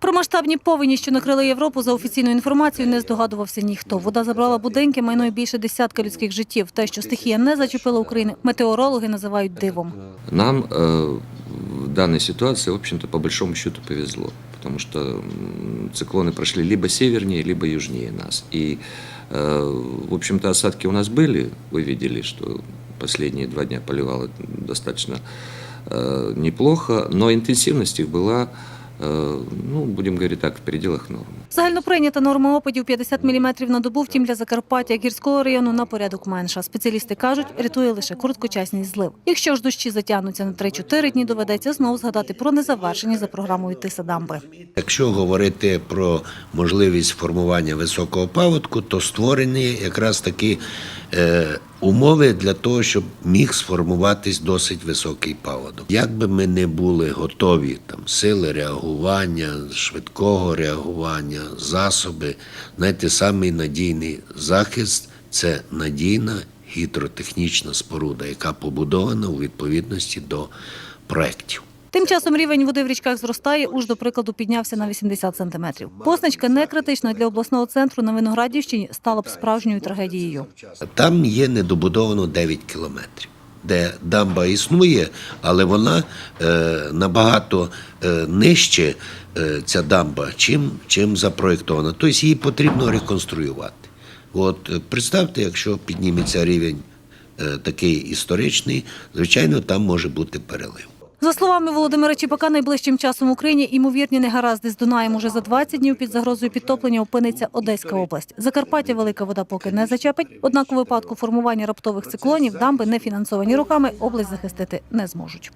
Про масштабні повені, що накрили Європу, за офіційною інформацією, не здогадувався ніхто. Вода забрала будинки, майно і більше десятка людських життів. Те, що стихія не зачепила Україну, метеорологи називають дивом. Нам э, в данной ситуации, в общем-то, по большому счету повезло, потому что м, циклоны прошли либо севернее, либо южнее нас. И, э, в общем-то, осадки у нас были, вы видели, что последние два дня поливало достаточно э, неплохо, но интенсивность их была, э, ну, будем говорить так, в пределах нормы. Загально прийнята норма опадів 50 мм на добу, втім для Закарпаття гірського району на порядок менша. Спеціалісти кажуть, рятує лише короткочасність злив. Якщо ж дощі затягнуться на 3-4 дні, доведеться знов згадати про незавершені за програмою тиса дамби. Якщо говорити про можливість формування високого паводку, то створені якраз такі е, умови для того, щоб міг сформуватись досить високий паводок. Як би ми не були готові, там сили реагування, швидкого реагування, засоби, знаєте, самий надійний захист це надійна гідротехнічна споруда, яка побудована у відповідності до проєктів. Тим часом рівень води в річках зростає, уж до прикладу піднявся на 80 сантиметрів. Позначка не критична для обласного центру на Виноградівщині стала б справжньою трагедією. Там є недобудовано 9 кілометрів, де дамба існує, але вона е, набагато е, нижче е, ця дамба, чим, чим запроєктована. Тобто її потрібно реконструювати. От представте, якщо підніметься рівень е, такий історичний, звичайно, там може бути перелив. За словами Володимира Чіпака, найближчим часом в Україні імовірні негаразди з Дунаєм уже за 20 днів під загрозою підтоплення опиниться Одеська область. Закарпаття велика вода поки не зачепить. Однак у випадку формування раптових циклонів дамби, не фінансовані роками, область захистити не зможуть.